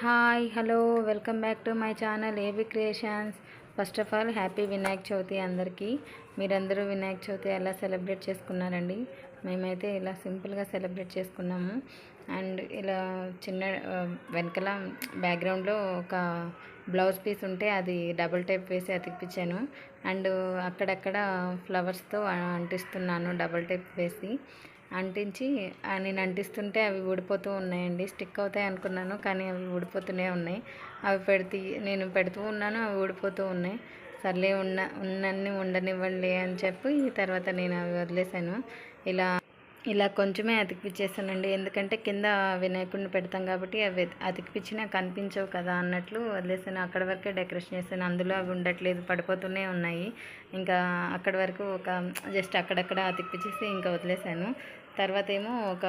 Hi hello welcome back to my channel AB creations first of all happy Vinayaka Chavithi అందరికీ. మీరందరూ వినాయక చవితి ఎలా celebrate చేసుకున్నారండి? మేమైతే ఇలా సింపుల్గా సెలబ్రేట్ చేసుకున్నాము. అండ్ ఇలా చిన్న వెనకల వెనకాల బ్యాక్గ్రౌండ్లో ఒక బ్లౌజ్ పీస్ ఉంటే అది డబుల్ టైప్ వేసి అతికిపించాను అండ్ అక్కడక్కడ ఫ్లవర్స్తో అంటిస్తున్నాను డబుల్ టైప్ వేసి. అంటించి నేను అంటిస్తుంటే అవి ఊడిపోతూ ఉన్నాయండి. స్టిక్ అవుతాయి అనుకున్నాను కానీ అవి ఊడిపోతూనే ఉన్నాయి. అవి పెడితే నేను పెడుతూ ఉన్నాను అవి ఊడిపోతూ ఉన్నాయి. సర్లే ఉన్న ఉన్నన్ని ఉండనివ్వండి అని చెప్పి తర్వాత నేను అవి వదిలేసాను ఇలా ఇలా కొంచెమే అతికిపించేసానండి ఎందుకంటే కింద వినాయకుడిని పెడతాం కాబట్టి అవి అతికిపించినా కనిపించవు కదా అన్నట్లు వదిలేసాను అక్కడ వరకే డెకరేషన్ చేశాను అందులో అవి ఉండట్లేదు పడిపోతూనే ఉన్నాయి. ఇంకా అక్కడ వరకు ఒక జస్ట్ అక్కడక్కడ అతికిపించేసి ఇంకా వదిలేసాను తర్వాత ఏమో ఒక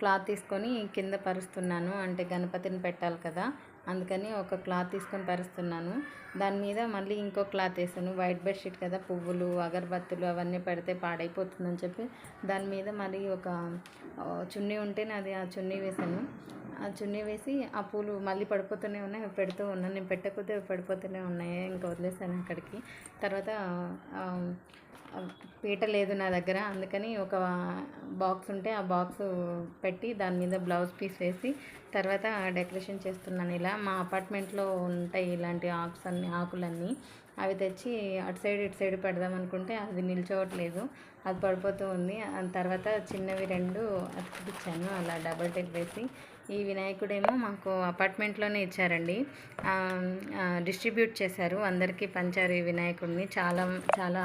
క్లాత్ తీసుకొని కింద పరుస్తున్నాను. అంటే గణపతిని పెట్టాలి కదా. అందుకని ఒక క్లాత్ తీసుకొని పరుస్తున్నాను. దాని మీద మళ్ళీ ఇంకో క్లాత్ వేసాను. వైట్ బెడ్షీట్ కదా పువ్వులు అగరబత్తులు అవన్నీ పెడితే పాడైపోతుందని చెప్పి దాని మీద మళ్ళీ ఒక చున్నీ ఉంటే నాది ఆ చున్నీ వేసాను. ఆ చున్నీ వేసి ఆ పూలు మళ్ళీ పడిపోతూనే ఉన్నాయి పెడుతూ ఉన్నాను నేను పెట్టకపోతే పడిపోతూనే ఉన్నాయి ఇంకా వదిలేసాను అక్కడికి. తర్వాత పీట లేదు నా దగ్గర. అందుకని ఒక బాక్స్ ఉంటే ఆ బాక్స్ పెట్టి దాని మీద బ్లౌజ్ పీస్ వేసి తర్వాత డెకరేషన్ చేస్తున్నాను ఇలా. మా అపార్ట్మెంట్లో ఉంటాయి ఇలాంటి ఆక్స్ అన్ని ఆకులన్నీ. అవి తెచ్చి అటు సైడ్ ఇటు సైడ్ పెడదాం అనుకుంటే అది నిల్చోవట్లేదు. అది పడిపోతూ ఉంది. తర్వాత చిన్నవి రెండు అతికిపించాను అలా డబల్ టెక్ వేసి. ఈ వినాయకుడేమో మాకు అపార్ట్మెంట్లోనే ఇచ్చారండి. డిస్ట్రిబ్యూట్ చేశారు. అందరికీ పంచారు ఈ వినాయకుడిని. చాలా చాలా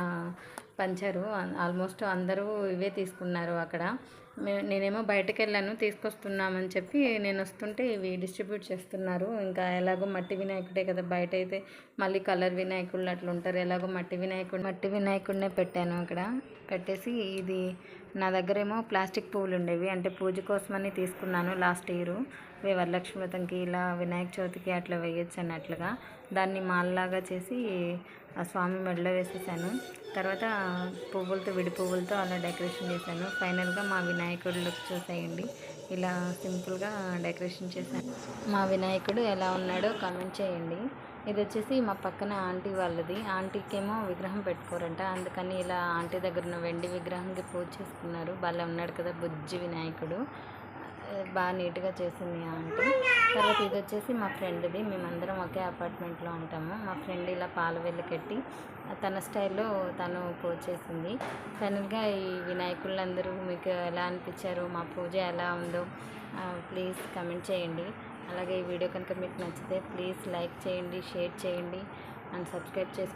పంచారు. ఆల్మోస్ట్ అందరూ ఇవే తీసుకున్నారు అక్కడ. నేనేమో బయటకు వెళ్ళాను తీసుకొస్తున్నామని చెప్పి నేను వస్తుంటే ఇవి డిస్ట్రిబ్యూట్ చేస్తున్నారు. ఇంకా ఎలాగో మట్టి వినాయకుడే కదా బయట అయితే మళ్ళీ కలర్ వినాయకుళ్ళు అట్లా ఉంటారు. ఎలాగో మట్టి వినాయకుడు మట్టి వినాయకుడినే పెట్టాను అక్కడ. పెట్టేసి ఇది నా దగ్గరేమో ప్లాస్టిక్ పువ్వులు ఉండేవి. అంటే పూజ కోసమని తీసుకున్నాను లాస్ట్ ఇయర్. వరలక్ష్మి వ్రతంకి ఇలా వినాయక చవితికి అట్లా వేయొచ్చు అన్నట్లుగా దాన్ని మాల్లాగా చేసి ఆ స్వామి మెడలో వేసేసాను. తర్వాత పువ్వులతో విడి పువ్వులతో అలా డెకరేషన్ చేశాను. ఫైనల్గా మా వినాయకుడు లుక్ చూసేయండి. ఇలా సింపుల్గా డెకరేషన్ చేశాను. మా వినాయకుడు ఎలా ఉన్నాడో కామెంట్ చేయండి. ఇది వచ్చేసి మా పక్కన ఆంటీ వాళ్ళది. ఆంటీకేమో విగ్రహం పెట్టుకోరంట. అందుకని ఇలా ఆంటీ దగ్గర ఉన్న వెండి విగ్రహంకి పూజ చేసుకున్నారు. భలే ఉన్నాడు కదా బుజ్జి వినాయకుడు. బాగా నీట్గా చేసింది ఆంటీ. తర్వాత ఇది వచ్చేసి మా ఫ్రెండ్ది. మేమందరం ఒకే అపార్ట్మెంట్లో ఉంటాము. మా ఫ్రెండ్ ఇలా పాల వెళ్ళి కట్టి తన స్టైల్లో తను పూజ చేసింది. ఫైనల్గా ఈ వినాయకులందరూ మీకు ఎలా అనిపించారు? మా పూజ ఎలా ఉందో ప్లీజ్ కమెంట్ చేయండి. అలాగే ఈ వీడియో కనుక మీకు నచ్చితే ప్లీజ్ లైక్ చేయండి షేర్ చేయండి అండ్ సబ్స్క్రైబ్ చేసుకోండి.